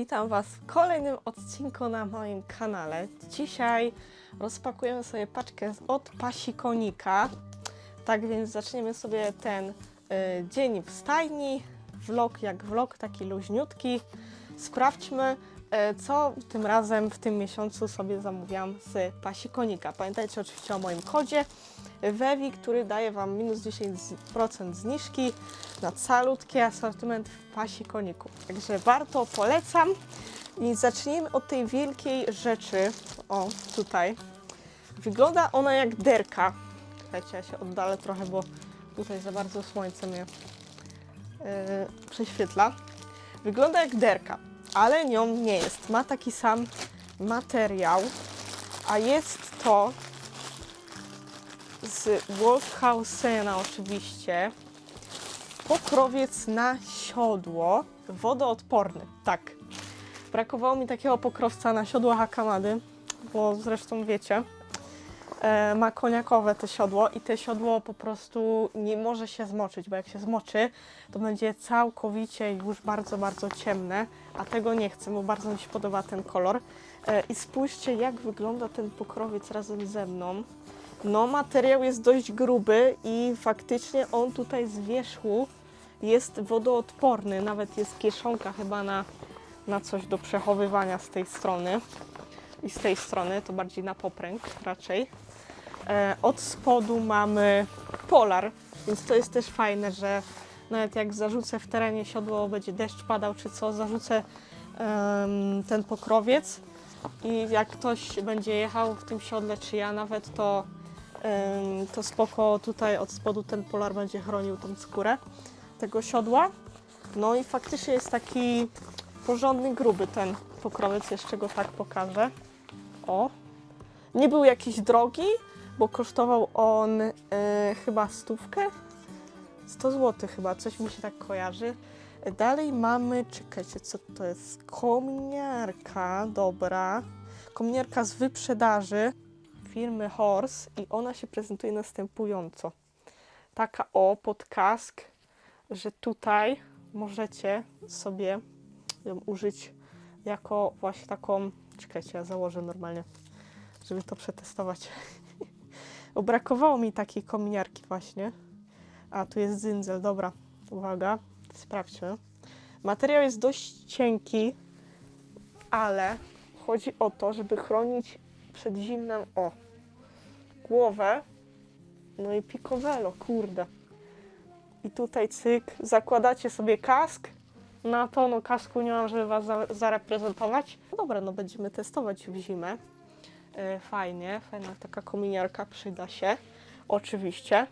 Witam Was w kolejnym odcinku na moim kanale. Dzisiaj rozpakujemy sobie paczkę od pasikonika. Tak więc zaczniemy sobie ten y, dzień w stajni. Vlog jak vlog, taki luźniutki. Sprawdźmy, y, co tym razem w tym miesiącu sobie zamówiłam z pasikonika. Pamiętajcie oczywiście o moim kodzie WEWI, który daje Wam minus 10% zniżki na calutki asortyment w pasikoniku. Także warto, polecam. I zacznijmy od tej wielkiej rzeczy. O, tutaj. Wygląda ona jak derka. Czekajcie, ja się oddalę trochę, bo tutaj za bardzo słońce mnie yy, prześwietla. Wygląda jak derka, ale nią nie jest. Ma taki sam materiał, a jest to z Wolfhausena oczywiście pokrowiec na siodło wodoodporny. Tak. Brakowało mi takiego pokrowca na siodło Hakamady, bo zresztą wiecie, e, ma koniakowe to siodło i te siodło po prostu nie może się zmoczyć, bo jak się zmoczy, to będzie całkowicie już bardzo, bardzo ciemne, a tego nie chcę, bo bardzo mi się podoba ten kolor. E, I spójrzcie, jak wygląda ten pokrowiec razem ze mną. No, materiał jest dość gruby i faktycznie on tutaj z wierzchu jest wodoodporny. Nawet jest kieszonka chyba na, na coś do przechowywania z tej strony. I z tej strony to bardziej na popręg raczej. E, od spodu mamy polar, więc to jest też fajne, że nawet jak zarzucę w terenie siodło, będzie deszcz padał czy co, zarzucę em, ten pokrowiec i jak ktoś będzie jechał w tym siodle, czy ja nawet, to, to spoko tutaj od spodu ten polar będzie chronił tą skórę tego siodła. No i faktycznie jest taki porządny, gruby ten pokrowiec, jeszcze go tak pokażę. O. Nie był jakiś drogi, bo kosztował on e, chyba stówkę. 100 zł chyba, coś mi się tak kojarzy. Dalej mamy, czekajcie, co to jest? Kominiarka, dobra. Kominiarka z wyprzedaży firmy Horse i ona się prezentuje następująco. Taka o, pod kask, że tutaj możecie sobie ją użyć jako właśnie taką, czekajcie, ja założę normalnie, żeby to przetestować. Bo brakowało mi takiej kominiarki właśnie. A, tu jest dzyndzel, dobra, uwaga, sprawdźmy. Materiał jest dość cienki, ale chodzi o to, żeby chronić przed zimnem, o, głowę, no i pikowelo, kurde. I tutaj cyk, zakładacie sobie kask. Na to, no kasku nie mam, żeby Was za, zareprezentować. No dobra, no będziemy testować w zimę. E, fajnie, fajna taka kominiarka przyda się. Oczywiście.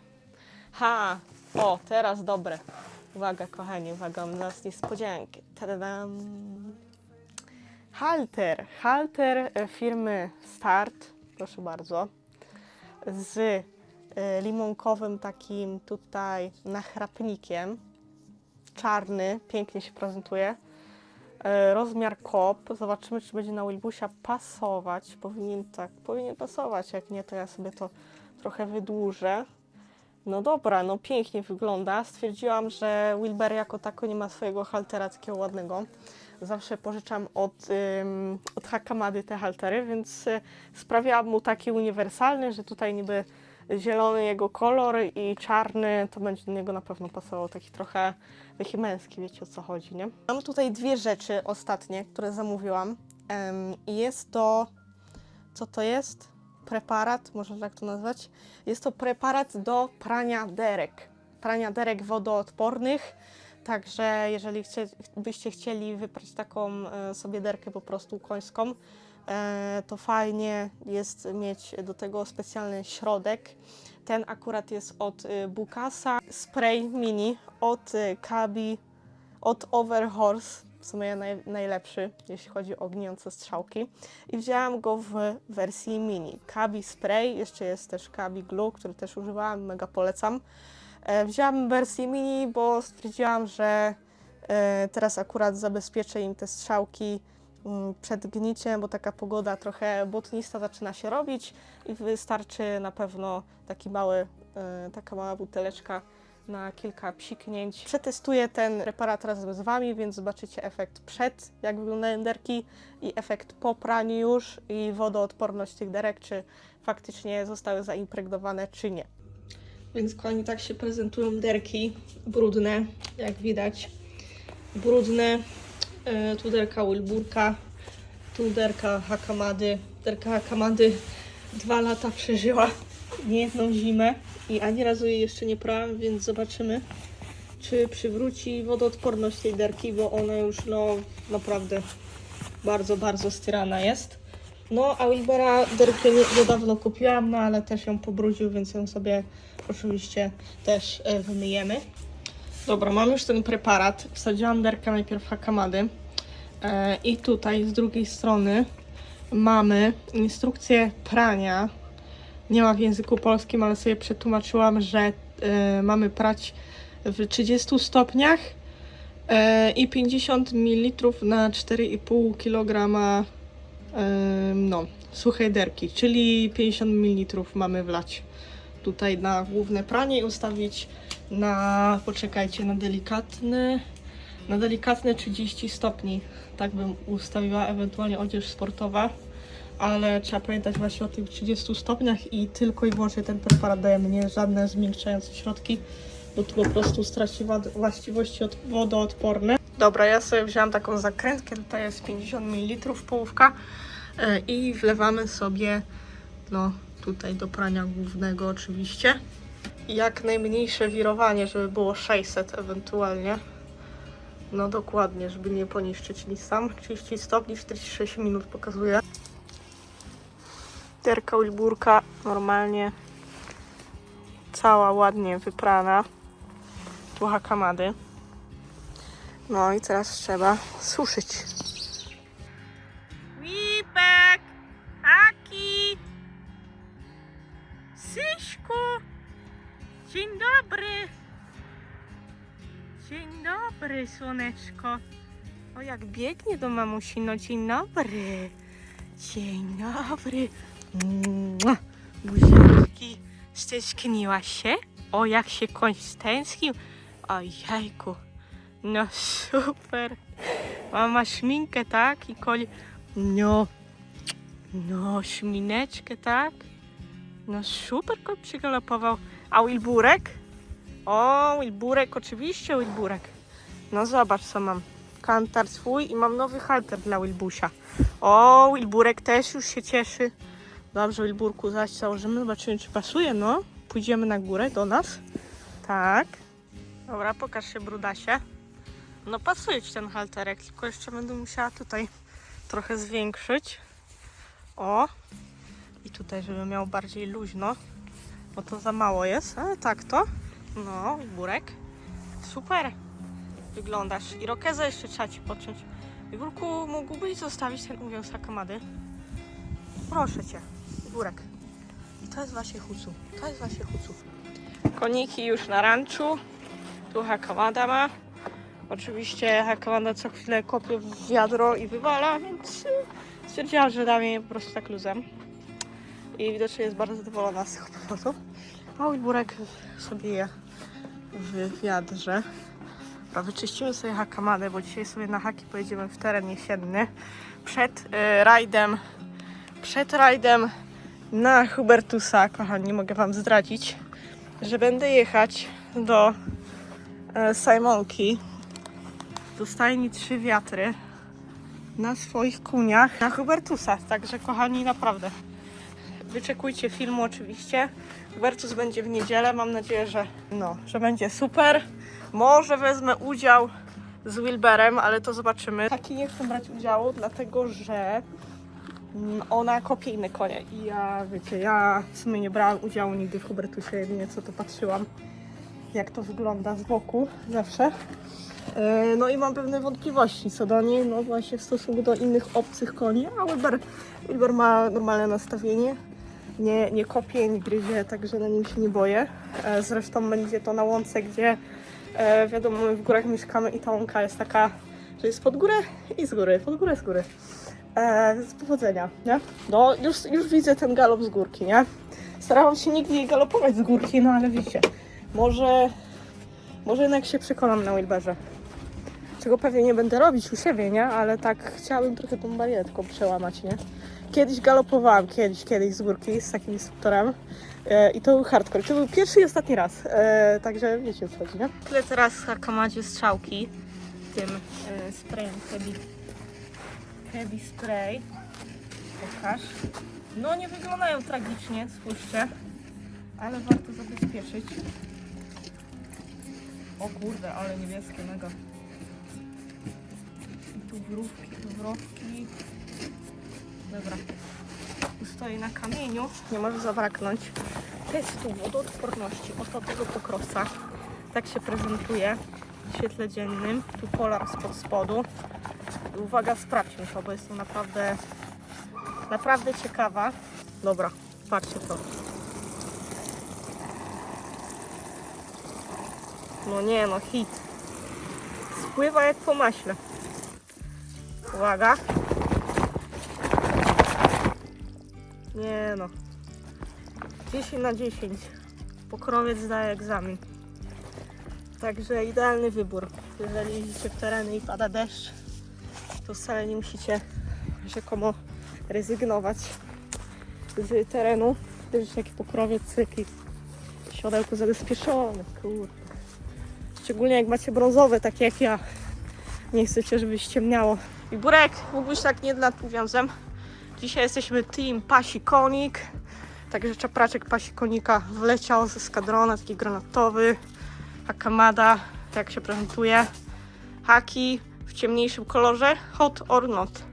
Ha! O, teraz dobre. Uwaga, kochani, uwaga, mam nas niespodziankę. Tadadam. Halter. Halter e, firmy Start, proszę bardzo, z e, limonkowym takim tutaj nachrapnikiem. Czarny, pięknie się prezentuje. E, Rozmiar kop. Zobaczymy, czy będzie na Wilbusia pasować. Powinien tak, powinien pasować. Jak nie, to ja sobie to trochę wydłużę. No dobra, no pięknie wygląda. Stwierdziłam, że Wilber jako tako nie ma swojego haltera takiego ładnego. Zawsze pożyczam od, ym, od Hakamady te haltery, więc y, sprawiałam mu taki uniwersalny, że tutaj niby zielony jego kolor i czarny to będzie do niego na pewno pasował. Taki trochę taki męski, wiecie o co chodzi, nie? Mam tutaj dwie rzeczy ostatnie, które zamówiłam. I jest to. Co to jest? Preparat, można tak to nazwać. Jest to preparat do prania derek. Prania derek wodoodpornych. Także jeżeli chcie, byście chcieli wyprać taką e, sobie derkę po prostu końską, e, to fajnie jest mieć do tego specjalny środek. Ten akurat jest od y, Bukasa. Spray mini od Kabi, od Overhorse. W sumie naj, najlepszy, jeśli chodzi o gnijące strzałki. I wzięłam go w wersji mini. Kabi Spray, jeszcze jest też Kabi Glue, który też używałam, mega polecam. E, wzięłam wersję mini, bo stwierdziłam, że e, teraz akurat zabezpieczę im te strzałki mm, przed gniciem, bo taka pogoda trochę błotnista zaczyna się robić i wystarczy na pewno taki mały, e, taka mała buteleczka na kilka psiknięć. Przetestuję ten preparat razem z Wami, więc zobaczycie efekt przed, jak wyglądają derki i efekt po praniu już i wodoodporność tych derek, czy faktycznie zostały zaimpregnowane, czy nie. Więc kochani, tak się prezentują derki brudne, jak widać. Brudne, e, tu derka Wilburka, tu derka Hakamady. Derka Hakamady dwa lata przeżyła niejedną zimę i ani razu jej jeszcze nie prałam, więc zobaczymy, czy przywróci wodoodporność tej derki, bo ona już no naprawdę bardzo, bardzo styrana jest. No, a Wilbera derkę nie- niedawno kupiłam, no ale też ją pobrudził, więc ją sobie oczywiście też e, wymyjemy. Dobra, mam już ten preparat. Wsadziłam derkę najpierw Hakamady. E, I tutaj z drugiej strony mamy instrukcję prania. Nie ma w języku polskim, ale sobie przetłumaczyłam, że e, mamy prać w 30 stopniach e, i 50 ml na 4,5 kg e, no, suchej derki, czyli 50 ml mamy wlać tutaj na główne pranie i ustawić na, poczekajcie, na delikatny, na delikatne 30 stopni. Tak bym ustawiła ewentualnie odzież sportowa, ale trzeba pamiętać właśnie o tych 30 stopniach i tylko i wyłącznie ten preparat dajemy, nie żadne zmiękczające środki, bo to po prostu straci właściwości od, wodoodporne. Dobra, ja sobie wzięłam taką zakrętkę, tutaj jest 50 ml połówka e, i wlewamy sobie no tutaj do prania głównego oczywiście. Jak najmniejsze wirowanie, żeby było 600 ewentualnie. No dokładnie, żeby nie poniszczyć nic tam. 30 stopni, 46 minut pokazuje. Terka Wilburka normalnie cała ładnie wyprana. Tu hakamady. No i teraz trzeba suszyć. Wipek! Aki! Syśku! Dzień dobry! Dzień dobry, słoneczko. O, jak biegnie do mamusi, no dzień dobry. Dzień dobry. Mua. Buziaczki, stęskniłaś się? O, jak się koń stęsknił. O, jajku. No super. Mama szminkę, tak? I koli... No. No, szmineczkę, tak? No super, kot przygalopował. A Wilburek? O, Wilburek, oczywiście Wilburek. No zobacz co mam. Kantar swój i mam nowy halter dla Wilbusia. O, Wilburek też już się cieszy. Dobrze, Wilburku, zaś założymy, zobaczymy czy pasuje, no. Pójdziemy na górę do nas. Tak. Dobra, pokaż się, brudasie. No pasuje ci ten halterek, tylko jeszcze będę musiała tutaj trochę zwiększyć. O. I tutaj, żeby miał bardziej luźno, bo to za mało jest, ale tak to. No, burek. Super. Wyglądasz. I rokezę jeszcze trzeba ci podciąć. Igórku, mógłbyś zostawić ten uwiąz hakamady? Proszę cię. Igórek. I to jest właśnie hucu. To jest właśnie hucu. Koniki już na ranczu. Tu hakamada ma. Oczywiście hakamada co chwilę kopie w wiadro i wywala, więc y, stwierdziłam, że da mi po prostu tak luzem. I widocznie jest bardzo zadowolona z tego powodu. A Wilburek sobie je w wiadrze. Dobra, wyczyścimy sobie hakamadę, bo dzisiaj sobie na haki pojedziemy w teren jesienny. Przed y, rajdem, przed rajdem na Hubertusa, kochani, mogę Wam zdradzić, że będę jechać do e, Simonki, do stajni Trzy Wiatry na swoich kuniach na Hubertusa. Także, kochani, naprawdę wyczekujcie filmu oczywiście. Hubertus będzie w niedzielę. Mam nadzieję, że, no, że będzie super. Może wezmę udział z Wilberem, ale to zobaczymy. Taki nie chcę brać udziału, dlatego że ona kopie inne konie. I ja, wiecie, ja w sumie nie brałam udziału nigdy w Hubertusie, jedynie co to patrzyłam, jak to wygląda z boku zawsze. E, No i mam pewne wątpliwości co do niej, no właśnie w stosunku do innych obcych koni, a Wilber, Wilber ma normalne nastawienie, nie, nie kopie, nie gryzie, także na nim się nie boję. E, Zresztą będzie to na łące, gdzie e, wiadomo, my w górach mieszkamy i ta łąka jest taka, że jest pod górę i z góry, pod górę, z góry. E, z powodzenia, nie? No, już, już widzę ten galop z górki, nie? Starałam się nigdy nie galopować z górki, no ale wiecie, może Może jednak się przekonam na Wilberze. Czego pewnie nie będę robić u siebie, nie? Ale tak chciałabym trochę tą barierką przełamać, nie? Kiedyś galopowałam, kiedyś, kiedyś z górki z takim instruktorem. E, I to był hardcore. To był pierwszy i ostatni raz. E, także wiecie o co chodzi, nie? Tyle teraz w Hakamadzie strzałki tym e, sprayem heavy, heavy spray. Pokaż. No nie wyglądają tragicznie, spójrzcie. Ale warto zabezpieczyć. O kurde, ale niebieskie mega. I tu wrówki, tu wrówki. Dobra. Stoi na kamieniu, nie może zabraknąć testu wodoodporności oto tego pokrowca. Tak się prezentuje w świetle dziennym. Tu polar spod spodu. Uwaga, sprawdźmy to, bo jest to naprawdę, naprawdę ciekawa. Dobra, patrzcie to. No nie no, hit. Spływa jak po maśle. Uwaga. Nie no. 10 na 10. Pokrowiec zdaje egzamin. Także idealny wybór. Jeżeli jeździcie w tereny i pada deszcz, to wcale nie musicie rzekomo rezygnować z terenu. Widzicie jaki pokrowiec, jaki siodełko zabezpieczone, kurde. Szczególnie jak macie brązowe, takie jak ja. Nie chcecie, żeby ściemniało. I Burek, mógłbyś tak nie nad mówiącem. Dzisiaj jesteśmy team Pasi Konik. Także czapraczek Pasi Konika wleciał ze skadrona, taki granatowy. Hakamada, jak się prezentuje. Haki w ciemniejszym kolorze, hot or not.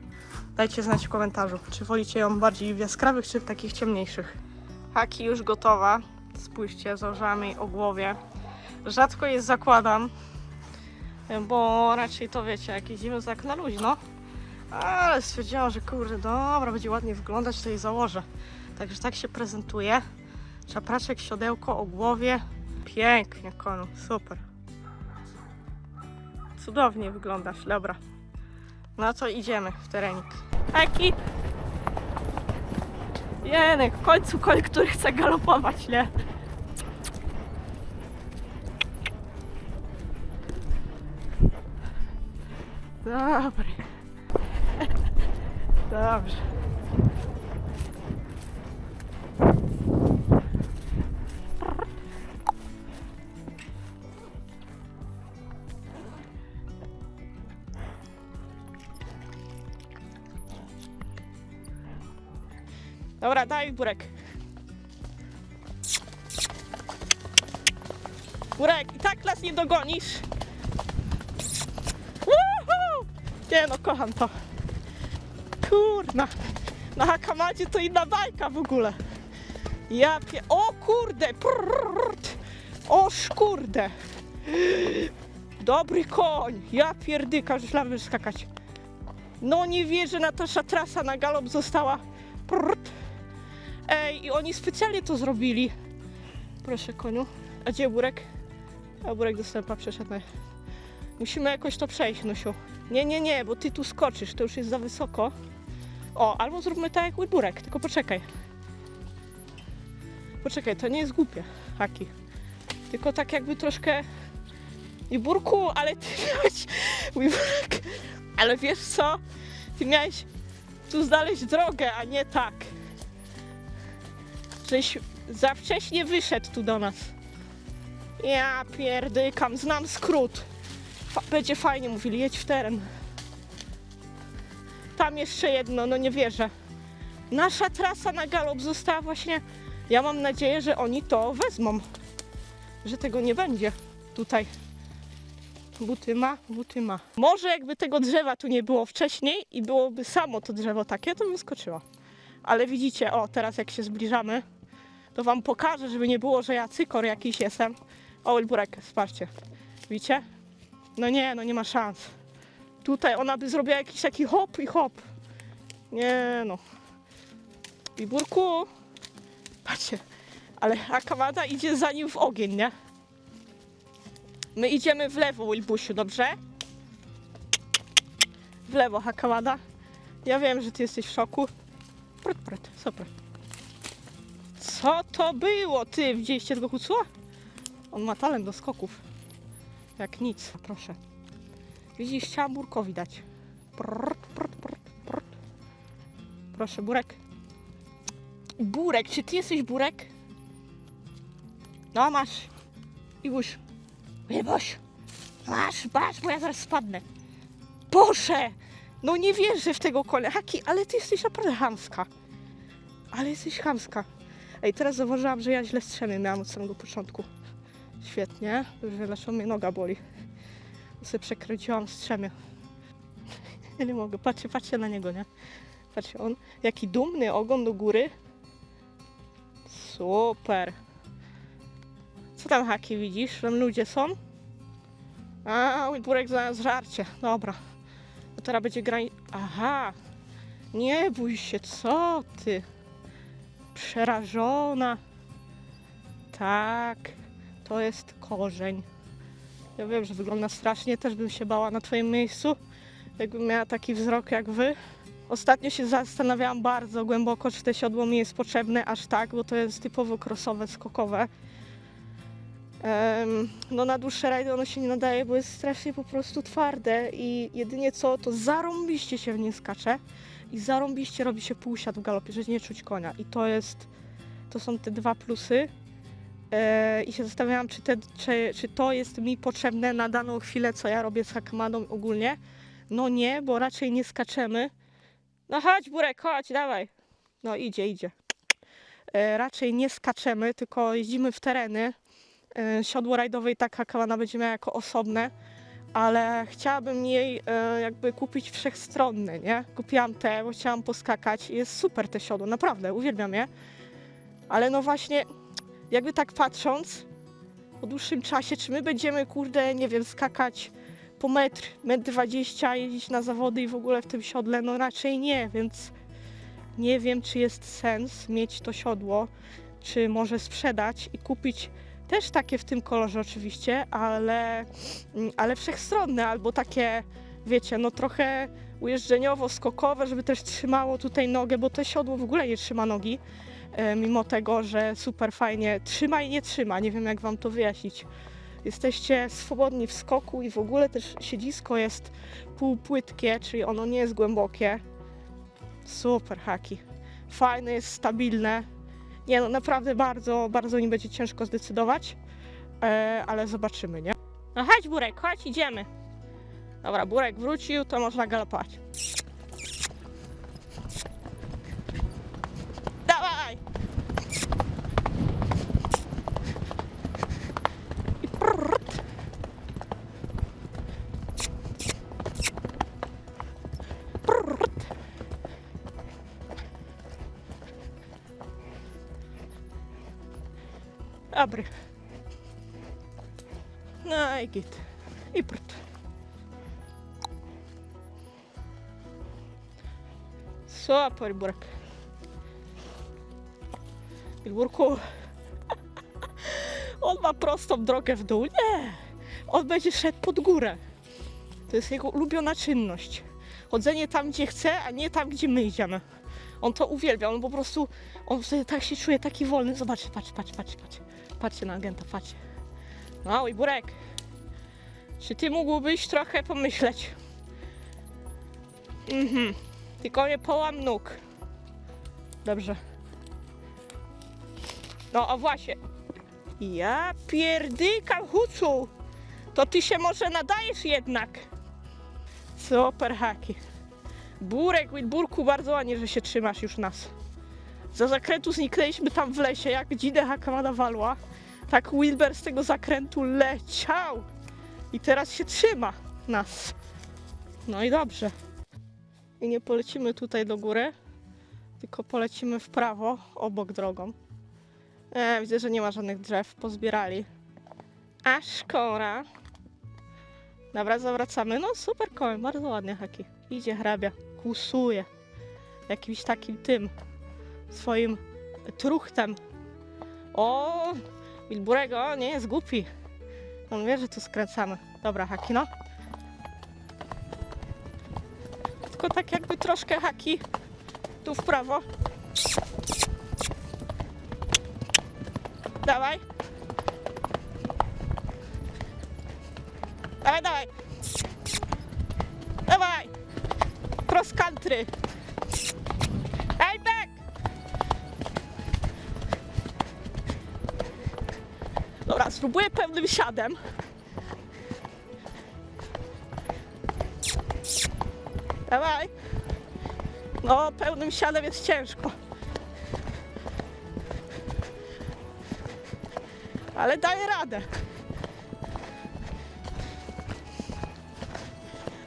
Dajcie znać w komentarzu, czy wolicie ją bardziej w jaskrawych, czy w takich ciemniejszych. Haki już gotowa. Spójrzcie, założyłam jej o głowie. Rzadko je zakładam, bo raczej to wiecie, jak jeździmy tak na luźno. Ale stwierdziłam, że kurde, dobra, będzie ładnie wyglądać, to jej założę. Także tak się prezentuje. Czapraczek, siodełko o głowie. Pięknie, konu, super. Cudownie wyglądasz, dobra. No to idziemy w terenik. Eki! Jenek, w końcu koń, który chce galopować, nie? Dobry. Dobrze. Dobra, daj burek. Burek, i tak nas nie dogonisz. Woohoo! Nie no, kocham to. Kurna. Na Hakamadzie to inna bajka w ogóle. Ja pie... O kurde! O szkurde! Dobry koń! Ja pierdyka, że skakać. No nie wierzę, Natasza trasa na galop została. I oni specjalnie to zrobili. Proszę koniu. A gdzie burek? A burek do stępa przeszedł. Musimy jakoś to przejść, Nosiu. Nie, nie, nie, bo ty tu skoczysz, to już jest za wysoko. O, albo zróbmy tak jak Wilburek, tylko poczekaj. Poczekaj, to nie jest głupie, Haki. Tylko tak jakby troszkę... Wilburku, ale ty miałeś... Wilburek, ale wiesz co? Ty miałeś tu znaleźć drogę, a nie tak. Żeś za wcześnie wyszedł tu do nas. Ja pierdykam, znam skrót. Fa- będzie fajnie mówili, jedź w teren. Tam jeszcze jedno, no nie wierzę. Nasza trasa na galop została właśnie. Ja mam nadzieję, że oni to wezmą. Że tego nie będzie tutaj. Buty ma, buty ma. Może jakby tego drzewa tu nie było wcześniej i byłoby samo to drzewo takie, to bym skoczyła. Ale widzicie, o teraz jak się zbliżamy, to wam pokażę, żeby nie było, że ja cykor jakiś jestem. O, Wilburek, spatrzcie. Widzicie? No nie, no nie ma szans. Tutaj ona by zrobiła jakiś taki hop i hop. Nie no. Wiburku. Patrzcie. Ale Akamada idzie za nim w ogień, nie? My idziemy w lewo, Wilbusiu, dobrze? W lewo, Hakamada. Ja wiem, że ty jesteś w szoku. Prut, prut, super. Co to było, ty? Widzieliście tego kucła? On ma talent do skoków. Jak nic, proszę. Widzisz, chciałam Burkowi dać. Prrt, prrt, prrt, prrt. Proszę, Burek. Burek, czy ty jesteś Burek? No, masz. Iwuś. Iwuś. Masz, masz, bo ja zaraz spadnę. Boże! No nie wierzę w tego konia. Haki, ale ty jesteś naprawdę chamska. Ale jesteś chamska. Ej, teraz zauważyłam, że ja źle strzemy miałam od samego początku. Świetnie. Dlaczego mnie noga boli. Bo sobie przekręciłam strzemię. Ja nie mogę. Patrzcie, patrzcie na niego, nie? Patrzcie, on jaki dumny, ogon do góry. Super. Co tam, Haki, widzisz? Tam ludzie są? A, burek znalazł żarcie. Dobra. To teraz będzie grani... Aha. Nie bój się, co ty? Przerażona. Tak. To jest korzeń. Ja wiem, że wygląda strasznie, też bym się bała na twoim miejscu, jakbym miała taki wzrok jak wy. Ostatnio się zastanawiałam bardzo głęboko, czy to siodło mi jest potrzebne aż tak, bo to jest typowo krosowe, skokowe. Em, no na dłuższe rajdy ono się nie nadaje, bo jest strasznie po prostu twarde i jedynie co, to zarąbiście się w nim skacze i zarąbiście robi się półsiad w galopie, że nie czuć konia i to jest, to są te dwa plusy. E, I się zastanawiałam, czy, te, czy, czy to jest mi potrzebne na daną chwilę, co ja robię z Hakamadą ogólnie. No nie, bo raczej nie skaczemy. No chodź, Burek, chodź, dawaj. No idzie, idzie. E, raczej nie skaczemy, tylko jeździmy w tereny. E, siodło rajdowe i tak Hakamada będzie miała jako osobne, ale chciałabym jej e, jakby kupić wszechstronne, nie? Kupiłam te, bo chciałam poskakać. Jest super te siodło, naprawdę, uwielbiam je. Ale no właśnie, jakby tak patrząc, po dłuższym czasie, czy my będziemy, kurde, nie wiem, skakać po metr, metr 20, jeździć na zawody i w ogóle w tym siodle, no raczej nie, więc nie wiem, czy jest sens mieć to siodło, czy może sprzedać i kupić też takie w tym kolorze oczywiście, ale, mm, ale wszechstronne, albo takie, wiecie, no trochę ujeżdżeniowo-skokowe, żeby też trzymało tutaj nogę, bo to siodło w ogóle nie trzyma nogi e, mimo tego, że super fajnie trzyma i nie trzyma. Nie wiem, jak wam to wyjaśnić. Jesteście swobodni w skoku i w ogóle też siedzisko jest półpłytkie, czyli ono nie jest głębokie. Super haki. Fajne jest, stabilne. Nie no, naprawdę bardzo, bardzo nie będzie ciężko zdecydować, e, ale zobaczymy, nie? No chodź Burek, chodź, idziemy. Dobra, Burek wrócił, to można galopować. Dobry. No i git. I prrt. Super, Burek. Wilburku, on ma prostą drogę w dół. Nie, on będzie szedł pod górę. To jest jego ulubiona czynność. Chodzenie tam, gdzie chce, a nie tam, gdzie my idziemy. On to uwielbia, on po prostu, on wtedy tak się czuje taki wolny. Zobaczcie, patrz, patrz, patrz, patrz. Patrzcie na agenta, patrzcie. No i Burek, czy ty mógłbyś trochę pomyśleć? Mhm, tylko nie połam nóg. Dobrze. No a właśnie. Ja pierdykam hucu. To ty się może nadajesz jednak. Super haki. Burek, Wilburku, bardzo ładnie, że się trzymasz już nas. Za zakrętu zniknęliśmy tam w lesie, jak dzidę hakamada walła. Tak Wilber z tego zakrętu leciał. I teraz się trzyma nas. No i dobrze. I nie polecimy tutaj do góry, tylko polecimy w prawo, obok drogą. E, widzę, że nie ma żadnych drzew, pozbierali. A szkoda. Dobra, zawracamy. No super koń, bardzo ładnie haki. Idzie hrabia, kusuje. Jakimś takim tym, swoim truchtem. O, Wilburego nie jest głupi. On wie, że tu skręcamy. Dobra, haki, no. Tylko tak jakby troszkę haki. Tu w prawo. Dawaj. Dawaj, dawaj. Dawaj. Cross country. Spróbuję pełnym siadem. Dawaj. No, pełnym siadem jest ciężko. Ale daję radę.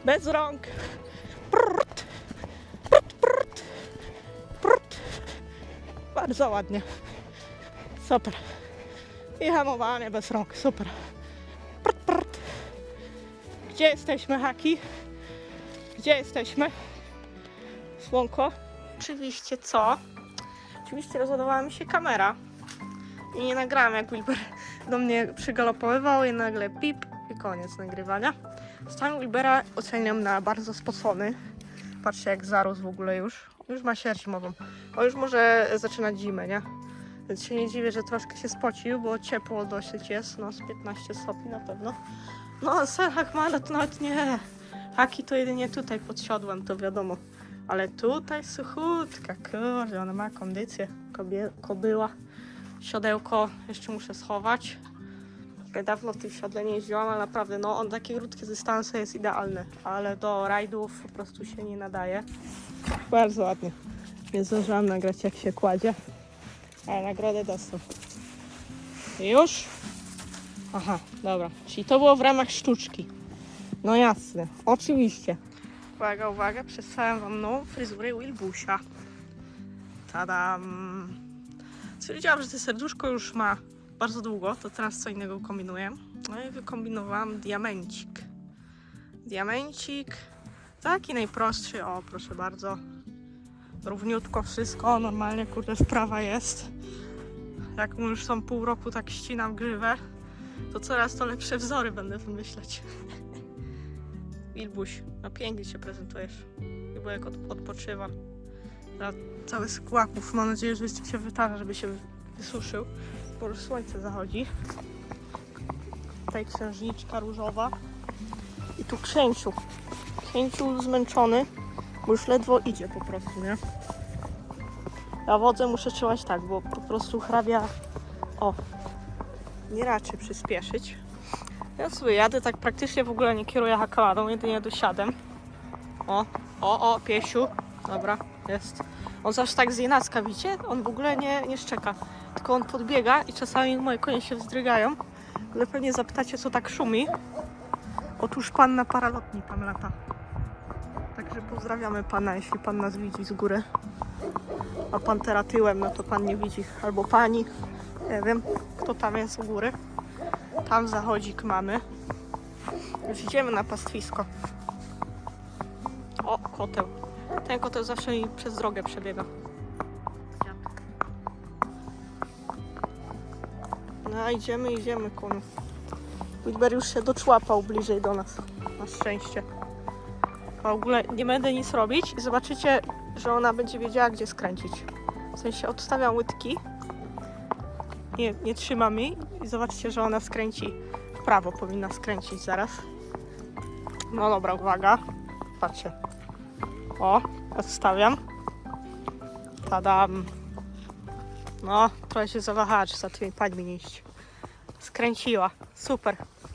Bez rąk. Prrt, prrt, prrt, prrt. Bardzo ładnie. Super. I hamowanie bez rąk. Super. Prrt, prrt. Gdzie jesteśmy, Haki? Gdzie jesteśmy? Słonko? Oczywiście co? Oczywiście rozładowała mi się kamera. I nie nagrałam jak Wilber do mnie przygalopowywał i nagle pip i koniec nagrywania. Stan Wilbera oceniam na bardzo spocony. Patrzcie jak zarósł w ogóle już. Już ma sierść zimową. On już może zaczynać zimę, nie? Więc się nie dziwię, że troszkę się spocił, bo ciepło dosyć jest, no z 15 stopni na pewno. No a Serhak ma to nawet nie. Haki to jedynie tutaj pod siodłem, to wiadomo. Ale tutaj suchutka, kurde, ona ma kondycję. Kobie, kobyła. Siodełko jeszcze muszę schować. Ja dawno w tym siodle nie jeździłam, ale naprawdę, no on takie krótkie dystanse jest idealny, ale do rajdów po prostu się nie nadaje. Bardzo ładnie. Nie zdążyłam nagrać jak się kładzie, ale nagrodę dostał. Już? Aha, dobra. Czyli to było w ramach sztuczki. No jasne, oczywiście. Uwaga, uwaga, przedstawiam wam nową fryzurę Wilbusia. Tadam! Stwierdziłam, że to serduszko już ma bardzo długo, to teraz co innego kombinuję. No i wykombinowałam diamencik. Diamencik, taki najprostszy, o proszę bardzo. Równiutko wszystko, normalnie kurde wprawa jest. Jak mu już są pół roku tak ścinam grzywę, to coraz to lepsze wzory będę wymyślać. Wilbuś, no pięknie się prezentujesz. Chyba jak od, odpoczywa. Na cały skłaków. Mam nadzieję, że się wytarza, żeby się wysuszył. Bo już słońce zachodzi. Tutaj księżniczka różowa. I tu księciu. Księciu zmęczony, bo już ledwo idzie po prostu, nie? Ja wodzę muszę trzymać tak, bo po prostu hrabia... O! Nie raczy przyspieszyć. Ja sobie jadę, tak praktycznie w ogóle nie kieruję hakaladą, jedynie dosiadem. O, o, o, piesiu. Dobra, jest. On zawsze tak z jenacka, widzicie? On w ogóle nie, nie szczeka. Tylko on podbiega i czasami moje konie się wzdrygają. Ale pewnie zapytacie, co tak szumi. Otóż pan na paralotni tam lata. Także pozdrawiamy pana, jeśli pan nas widzi z góry. A pan teraz tyłem, no to pan nie widzi. Albo pani. Nie wiem, kto tam jest u góry. Tam zachodzik mamy. Już idziemy na pastwisko. O, koteł. Ten koteł zawsze mi przez drogę przebiega. No, idziemy, idziemy, konu. Wilber już się doczłapał bliżej do nas. Na szczęście. Ogóle nie będę nic robić i zobaczycie, że ona będzie wiedziała, gdzie skręcić. W sensie odstawiam łydki. Nie, nie trzymam jej i zobaczcie, że ona skręci w prawo. Powinna skręcić zaraz. No dobra, uwaga. Patrzcie. O, odstawiam. Tadam. No, trochę się zawahała, czy za tymi pańmi nie iść. Skręciła. Super.